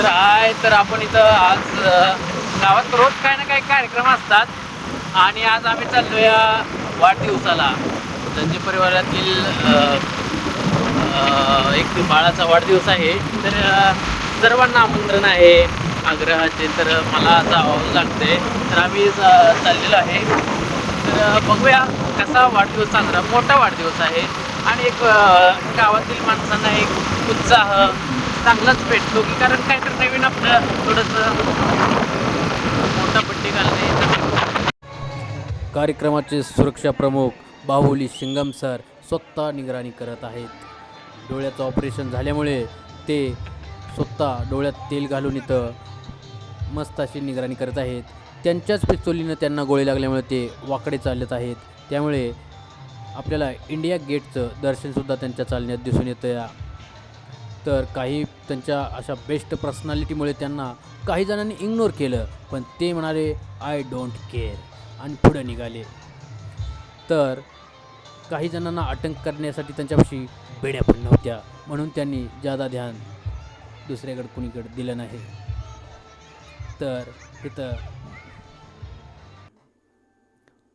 तर आहे तर आपण इथं आज गावात रोज काही ना काही कार्यक्रम असतात. आणि आज आम्ही चाललो या वाढदिवसाला. त्यांचे परिवारातील एक बाळाचा वाढदिवस आहे. तर सर्वांना आमंत्रण आहे आग्रहाचे तर मला जावं लागते तर आम्ही चाललेलो आहे. तर बघूया कसा वाढदिवस साजरा मोठा वाढदिवस आहे. आणि एक गावातील माणसांना एक उत्साह चांगलाच भेटतो की कारण काय तर नवीन आपलं थोडंसं मोठा पट्टी घालणे. कार्यक्रमाचे सुरक्षा प्रमुख बाहुली शिंगम सर स्वतः निगराणी करत आहेत. डोळ्याचं ऑपरेशन झाल्यामुळे ते स्वतः डोळ्यात तेल घालून इथं मस्त अशी निगराणी करत आहेत. त्यांच्याच पिस्तोलीनं त्यांना गोळी लागल्यामुळे ते वाकडे चालत आहेत. त्यामुळे आपल्याला इंडिया गेटचं दर्शनसुद्धा त्यांच्या चालण्यात दिसून येतं. या तर काही त्यांच्या अशा बेस्ट पर्सनॅलिटीमुळे त्यांना काही जणांनी इग्नोर केलं पण ते म्हणाले आय डोंट केअर आणि पुढं निघाले. तर काही जणांना अटक करण्यासाठी त्यांच्यापाशी बेड्या पण नव्हत्या म्हणून त्यांनी जादा ध्यान दुसऱ्याकडे कुणीकडे दिलं नाही. तर इथं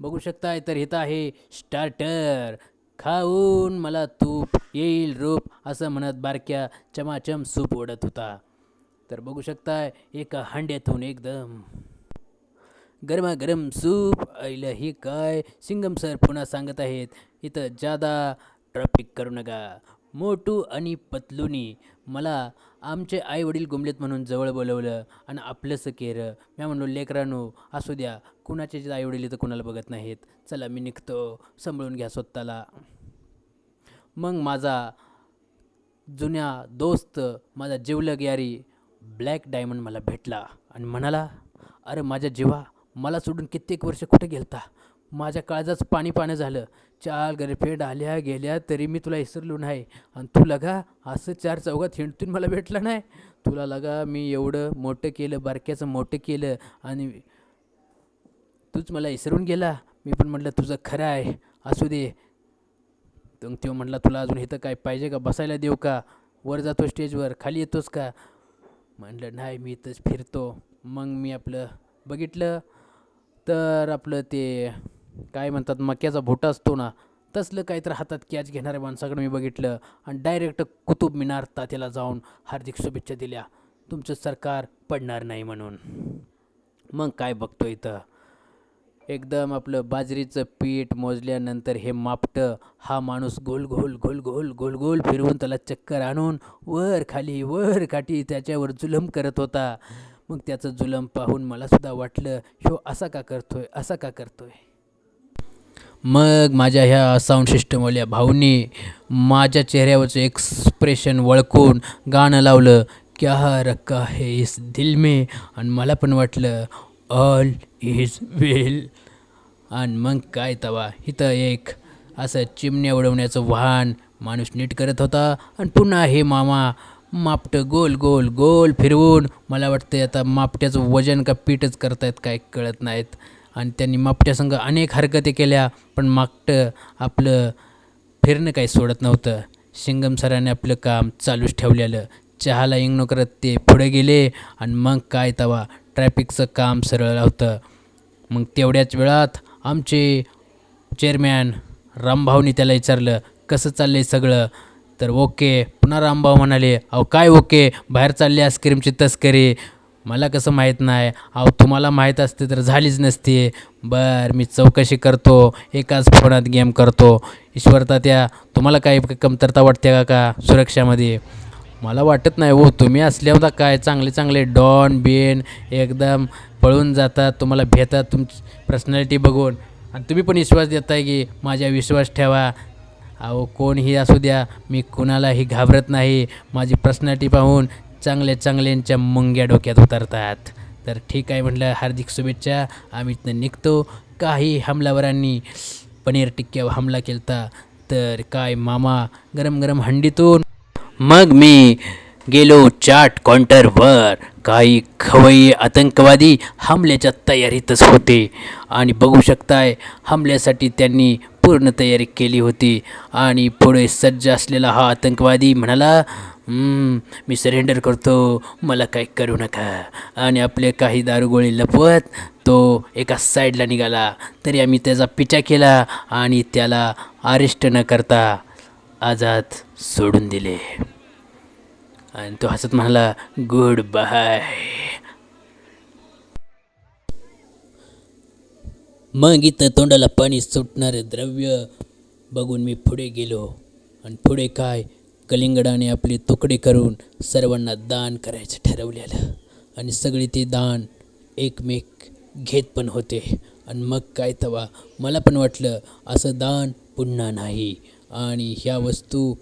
बघू शकताय तर इथं आहे स्टार्टर खाऊन मला तूप येईल रूप असं म्हणत बारक्या चमाचम सूप ओढत होता. तर बघू शकताय एका हांड्यातून एकदम गरमागरम सूप आईला हे काय? सिंगम सर पुन्हा सांगत आहेत इथं जादा ट्रॅफिक करू नका. मोटू आणि पतलूनी मला आमचे आई वडील गुमलेत म्हणून जवळ बोलवलं आणि आपलंसं केलं मी म्हणलो लेकरांनो असू द्या. कुणाचे आई वडील तर कुणाला बघत नाहीत? चला मी निघतो. सांभाळून घ्या स्वतःला. मग माझा जुन्या दोस्त माझा जिवलग यारी ब्लॅक डायमंड मला भेटला आणि म्हणाला अरे माझ्या जीवा मला सोडून कित्येक वर्ष कुठे गेलता? माझ्या काळजाचं पाणी पाणी झालं. चार गर्लफ्रेंड आल्या गेल्या तरी मी तुला इसरलो नाही. आणि तू लगा असं चार चौघात हिंडतून मला भेटला नाही. तुला लगा मी एवढं मोठं केलं बारक्याचं मोठं केलं आणि तूच मला इसरून गेला. मी पण म्हटलं तुझं खरं आहे. असू दे. मग तो म्हटला तुला अजून इथं काय पाहिजे का? बसायला देऊ का? वर जातो स्टेजवर. खाली येतोस का? म्हटलं नाही मी इथंच फिरतो. मग मी आपलं बघितलं. तर आपलं ते काय म्हणतात मक्याचा भोटा असतो ना तसलं काहीतरी हातात कॅच घेणाऱ्या माणसाकडे मी बघितलं आणि डायरेक्ट कुतुब मिनार तात्याला जाऊन हार्दिक शुभेच्छा दिल्या. तुमचं सरकार पडणार नाही म्हणून. मग काय बघतो इथं? एकदम आपलं बाजरीचं पीठ मोजल्यानंतर हे मापटं हा माणूस गोल गोल गोल गोल गोल गोल फिरवून त्याला चक्कर आणून वर खाली वर खाटी त्याच्यावर जुलम करत होता. मग त्याचं जुलम पाहून मला सुद्धा वाटलं ह्यो असा का करतोय असा का करतोय? मग माझ्या ह्या साऊंड सिस्टमवाल्या भाऊनी माझ्या चेहऱ्यावरचं एक्सप्रेशन वळखून गाणं लावलं. क्या रक्का है इस दिल में? आणि मला पण वाटलं ऑल इज वेल आणि मग काय तवा इथं एक असं चिमण्या उडवण्याचं वाहन माणूस नीट करत होता. आणि पुन्हा हे मामा मापटं गोल गोल गोल फिरवून मला वाटतं आता मापट्याचं वजन का पीठच करतायत काय कळत नाहीत. आणि त्यांनी मापट्यासंग अनेक हरकती केल्या पण मागटं आपलं फिरणं काही सोडत नव्हतं. शिंगम सरांनी आपलं काम चालूच ठेवलेलं. चहाला इंग्नो करत ते पुढे गेले आणि मग काय तवा ट्रॅफिकचं काम सरळ होतं. मग तेवढ्याच वेळात आमचे चेअरमॅन रामभाऊनी त्याला विचारलं कसं चाललं आहे सगळं? तर ओके. पुन्हा रामभाऊ म्हणाले अहो काय ओके? बाहेर चालले आईस्क्रीमची तस्करी. मला कसं माहीत नाही. अहो तुम्हाला माहीत असते तर झालीच नसती. बर मी चौकशी करतो. एकाच फोनात गेम करतो. ईश्वर तात्या तुम्हाला काही कमतरता वाटते का का सुरक्षामध्ये? मला वाटत नाही हो. तुम्ही असल्या होता काय? चांगले चांगले डॉन बेन एकदम पळून जातात. तुम्हाला भेतात तुमची पर्सनॅलिटी बघून. आणि तुम्ही पण विश्वास देताय की माझ्या विश्वास ठेवा. अहो कोणही असू द्या. मी कुणालाही घाबरत नाही. माझी पर्सनॅलिटी पाहून चांगल्या चांगल्यांच्या मुंग्या डोक्यात उतरतात. तर ठीक आहे म्हटलं हार्दिक शुभेच्छा. आम्ही इथनं निघतो. काही हमलावरांनी पनीर टिक्क्यावर हमला केलता. तर काय मामा गरम गरम हंडीतून. मग मी गेलो चाट काउंटरवर. काही खवय्ये आतंकवादी हमल्याच्या तयारीतच होते. आणि बघू शकताय हमल्यासाठी त्यांनी पूर्ण तयारी केली होती. आणि पुढे सज्ज असलेला हा आतंकवादी म्हणाला मी सरेंडर करतो. मला काय करू नका. आणि आपले काही दारुगोळी लपवत तो एका साईडला निघाला. तरी आम्ही त्याचा पिछा केला आणि त्याला अरेस्ट न करता आजाद सोडून दिले. आणि तो हसत म्हणाला गुड बाय मग इथं तोंडाला पाणी सुटणारे द्रव्य बघून मी पुढे गेलो. आणि पुढे काय? कलिंगडाने आपले तुकडे करून सर्वांना दान करायचं ठरवलेलं. आणि सगळे ते दान एकमेक घेत पण होते. आणि मग काय तवा? मला पण वाटलं असं दान पुन्हा नाही. आणि ह्या वस्तू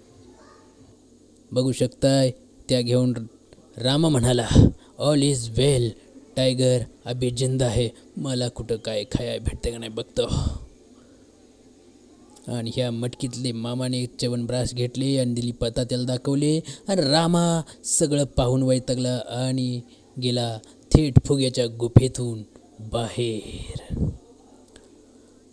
बघू शकताय त्या घेऊन रामा म्हणाला ऑल इज वेल टायगर अभि जिंदा आहे. मला कुठं काय खाया भेटते का नाही बघतो. आणि ह्या मटकीतले मामाने च्यवनप्राश घेतले आणि दिली पता त्याला दाखवले. आणि रामा सगळं पाहून वैतगला आणि गेला थेट फुग्याच्या गुफेतून बाहेर.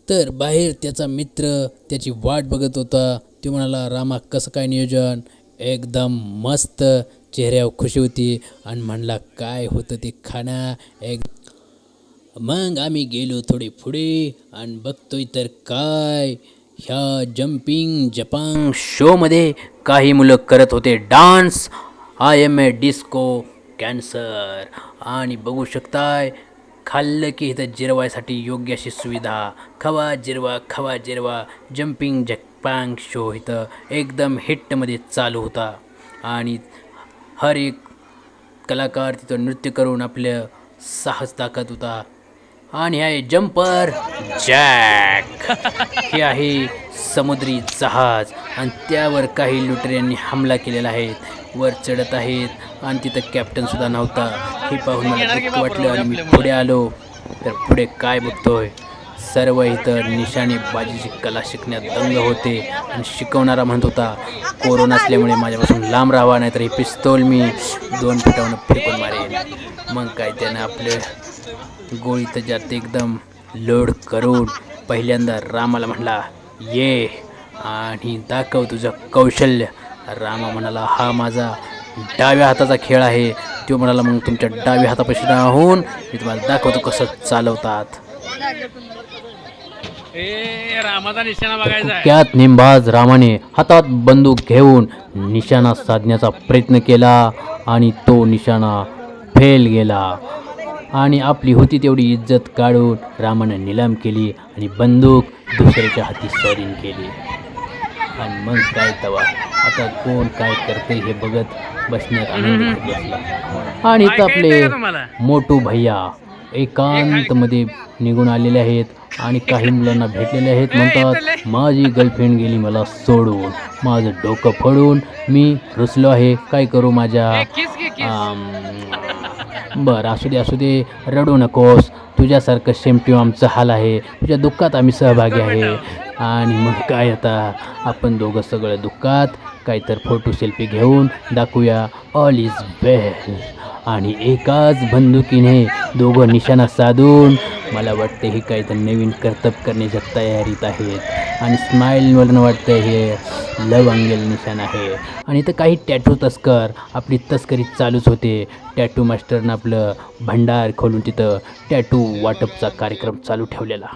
तर बाहेर त्याचा मित्र त्याची वाट बघत होता. तो म्हणाला रामा कसं काय नियोजन? एकदम मस्त. चेहऱ्यावर खुशी होती आणि म्हणला काय होतं ते खाणं? एक मग आम्ही गेलो थोडे पुढे आणि बघतोय तर काय? ह्या जम्पिंग जपांग शोमध्ये काही मुलं करत होते dance. I am a disco cancer आणि बघू शकताय खाल्लं की इथं जिरवायसाठी योग्य अशी सुविधा. खवा जिरवा खवा जिरवा. जम्पिंग जपांग शो इथं एकदम हिटमध्ये चालू होता. आणि हर एक कलाकार तिथं नृत्य करून आपलं साहस दाखवत होता. आणि आहे जम्पर जॅक हे आहे समुद्री जहाज. आणि त्यावर काही लुटेऱ्यांनी हमला केलेला आहे. वर चढत आहेत. आणि तिथं कॅप्टन सुद्धा नव्हता. हे पाहून मला दुःख वाटलं आणि मी पुढे आलो. तर पुढे काय बघतोय? सर्व इथं निशाणे बाजीची कला शिकण्यात दंग होते. आणि शिकवणारा म्हणत होता कोरोना असल्यामुळे माझ्यापासून लांब राहावा नाहीतर हे पिस्तोल मी दोन फुटावून फेकून मारेन. मग काय त्यानं आपलं गोळी त्याच्यात एकदम लोड करून पहिल्यांदा रामाला म्हणला ये आणि दाखव तुझं कौशल्य. रामा म्हणाला हा माझा डाव्या हाताचा खेळ आहे. तो म्हणाला मग तुमच्या डाव्या हातापाशी राहून मी तुम्हाला दाखवतो कसं चालवतात. त्यात नेमबाज रामाने हातात बंदूक घेऊन निशाणा साधण्याचा प्रयत्न केला आणि तो निशाणा फेल गेला. आणि आपली होती तेवढी इज्जत काढून रामाने निलाम केली आणि बंदूक दुसऱ्याच्या हाती स्वाधीन केली. आणि मग काय तवा? आता कोण काय करते हे बघत बसण्यात आनंद बसला. आणि इथं आपले मोटू भैया एकांतमध्ये निघून आलेले आहेत आणि काही मुलांना भेटलेले आहेत. म्हणतात माझी गर्लफ्रेंड गेली मला सोडून. माझं डोकं फोडून मी रुसलो आहे. काय करू माझ्या? बरं असू दे असू दे रडू नकोस. तुझ्यासारखं शेमटीव आमचं हाल आहे. तुझ्या दुःखात आम्ही सहभागी आहे. आणि मग काय आता? आपण दोघं सगळं दुःखात. काहीतर फोटो सेल्फी घेऊन दाखवूया. ऑल इज वेल आणि एकाच बंदुकीने दोघं निशाणा साधून मला वाटते हे काहीतरी नवीन कर्तब करण्याच्या तयारीत आहेत. आणि स्माईलवरनं वाटतं हे. लव अंगेल निशाण आहे. आणि इथं काही टॅटू तस्कर आपली तस्करी चालूच होते. टॅटू मास्टरनं आपलं भंडार खोलून तिथं टॅटू वाटपचा कार्यक्रम चालू ठेवलेला.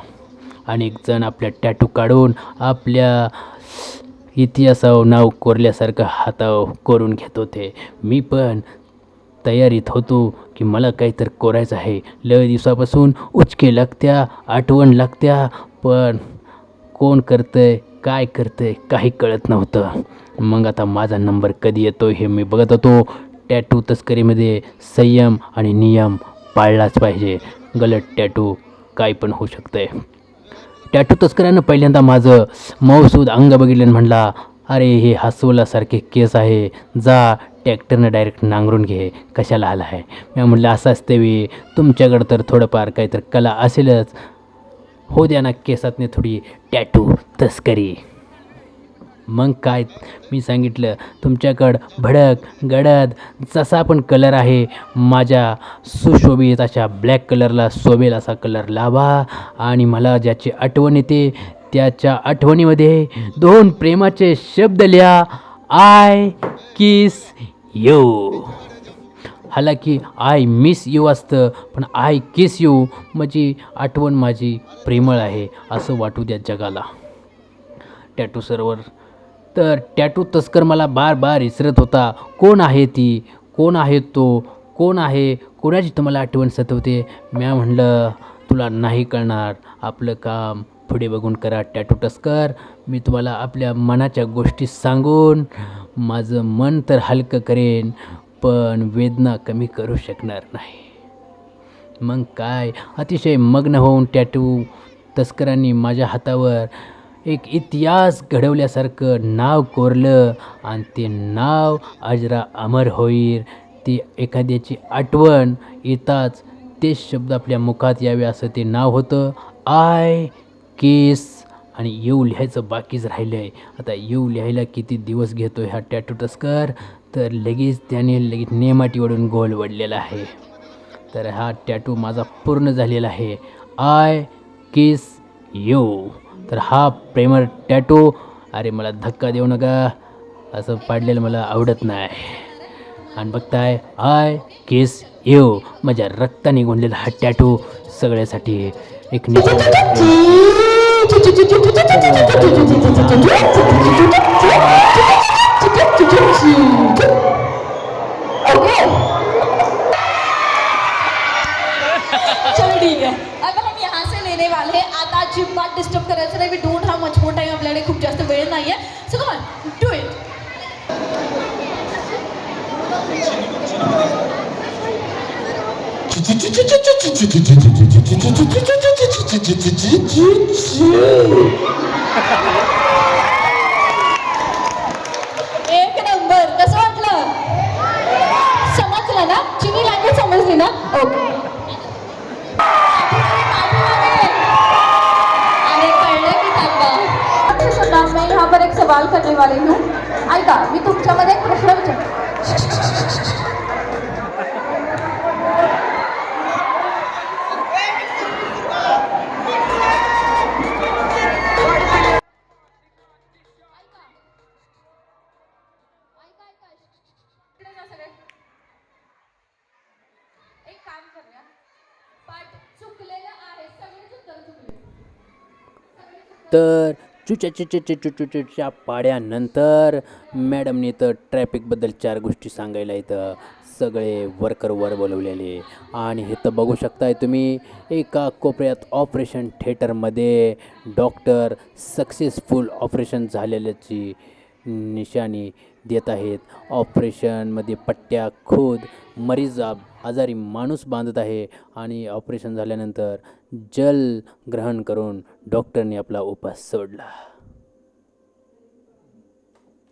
अनेक जण आपल्या टॅटू काढून आपल्या इतिहासावर नाव कोरल्यासारखं हाताव कोरून घेत होते. मी पण तयारीत होतो की मला काहीतरी कोरायचं आहे. लय दिवसापासून उचके लागत्या आठवण लागत्या पण कोण करतंय काय करतंय काही कळत नव्हतं. मग आता माझा नंबर कधी येतो हे मी बघत होतो. टॅटू तस्करीमध्ये संयम आणि नियम पाळलाच पाहिजे. गलत टॅटू काय पण होऊ शकतंय. टॅटू तस्करानं पहिल्यांदा माझं मौसूद अंग बघितल्यानं म्हणला अरे हे हसवल्यासारखे केस आहे. जा टॅक्टरनं डायरेक्ट नांगरून घे. कशाला आला आहे मी म्हटलं असं असते वी. तुमच्याकडं तर थोडंफार काहीतरी कला असेलच. हो द्या ना केसातने थोडी टॅटू तस्करी. मग काय? मी सांगितलं तुमच्याकडं भडक गडद जसा पण कलर आहे माझ्या सुशोभित अशा ब्लॅक कलरला सोबेल असा कलर लावा आणि मला ज्याची आठवण येते त्याच्या आठवणीमध्ये दोन प्रेमाचे शब्द लिहा. आय किस यू हालाकी आय मिस यू असतं पण आय किस यू म्हणजे आठवण माझी प्रेमळ आहे असं वाटू द्या जगाला. टॅटू सर्वर तर टॅटू तस्कर मला बार बार विसरत होता. कोण आहे ती? कोण आहे तो? कोण आहे? कोणाची तुम्हाला आठवण सतवते? म्या म्हणलं तुला नाही कळणार. आपलं काम पुढे बघून करा टॅटू तस्कर. मी तुम्हाला आपल्या मनाच्या गोष्टी सांगून माझं मन तर हलकं करेन. पण वेदना कमी करू शकणार नाही. मग काय? अतिशय मग्न होऊन टॅटू तस्करांनी माझ्या हातावर एक इतिहास घडवल्यासारखं नाव कोरलं आणि ते नाव अजरा अमर होईल. ती एखाद्याची आठवण येताच तेच शब्द आपल्या मुखात यावे असं ते नाव होतं. I case. आणि येऊ लिहायचं बाकीच राहिलं आहे आता येऊ लिहायला किती दिवस घेतो हा टॅटू तस्कर? तर लगेच त्याने लगेच नेमाटीवरून गोल वडलेला आहे. तर हा टॅटू माझा पूर्ण झालेला आहे. आय किस यू तर हा प्रेमर टॅटू अरे मला धक्का देऊ नका. असं पाडलेलं मला आवडत नाही. आणि बघताय आय किस यू माझ्या रक्ताने गुंडलेला हा टॅटू सगळ्यासाठी एक निसर्ग. ठीक आहे. अगं हम यहाँ से लेने वाले हैं. आता अजिबात डिस्टर्ब करायचं नाही. We don't have much more time आपल्याकडे खूप जास्त वेळ नाही आहे सो कम डू इट एक नंबर. कसं वाटलं? समजलं ना? चिनी लँग्वेज समजली ना? ओके यहाँ पर एक सवाल करने वाली हूँ ऐका मी तुमच्यामध्ये एक प्रश्न विचार एक काम करूया. पाठ चुकलेलं आहे सगळेच उत्तर चुकले. तर चुच्या पाड्यानंतर मॅडमने तर ट्रॅफिकबद्दल चार गोष्टी सांगायला इथं सगळे वर्कर वर बोलवलेले. आणि हे तर बघू शकताय तुम्ही एका कोपऱ्यात ऑपरेशन थिएटरमध्ये डॉक्टर सक्सेसफुल ऑपरेशन झालेल्याची निशाणी देत आहेत. ऑपरेशनमध्ये पट्ट्या खोद मरीज आजारी माणूस बांधत आहे. आणि ऑपरेशन झाल्यानंतर जल ग्रहण करून डॉक्टरने आपला उपास सोडला.